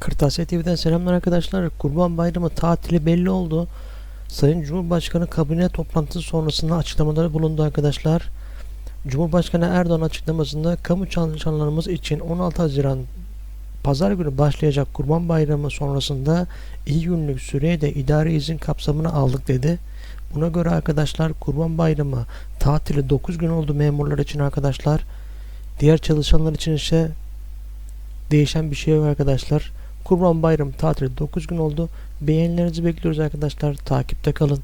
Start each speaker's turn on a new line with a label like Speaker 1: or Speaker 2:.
Speaker 1: Kırtasiye TV'den selamlar arkadaşlar. Kurban Bayramı tatili belli oldu. Sayın Cumhurbaşkanı kabine toplantısı sonrasında açıklamaları bulundu arkadaşlar. Cumhurbaşkanı Erdoğan açıklamasında kamu çalışanlarımız için 16 Haziran Pazar günü başlayacak Kurban Bayramı sonrasında iyi günlük süreye de idari izin kapsamına aldık dedi. Buna göre arkadaşlar Kurban Bayramı tatili 9 gün oldu memurlar için arkadaşlar. Diğer çalışanlar için ise değişen bir şey yok arkadaşlar. Kurban Bayramı tatili 9 gün oldu. Beğenilerinizi bekliyoruz arkadaşlar. Takipte kalın.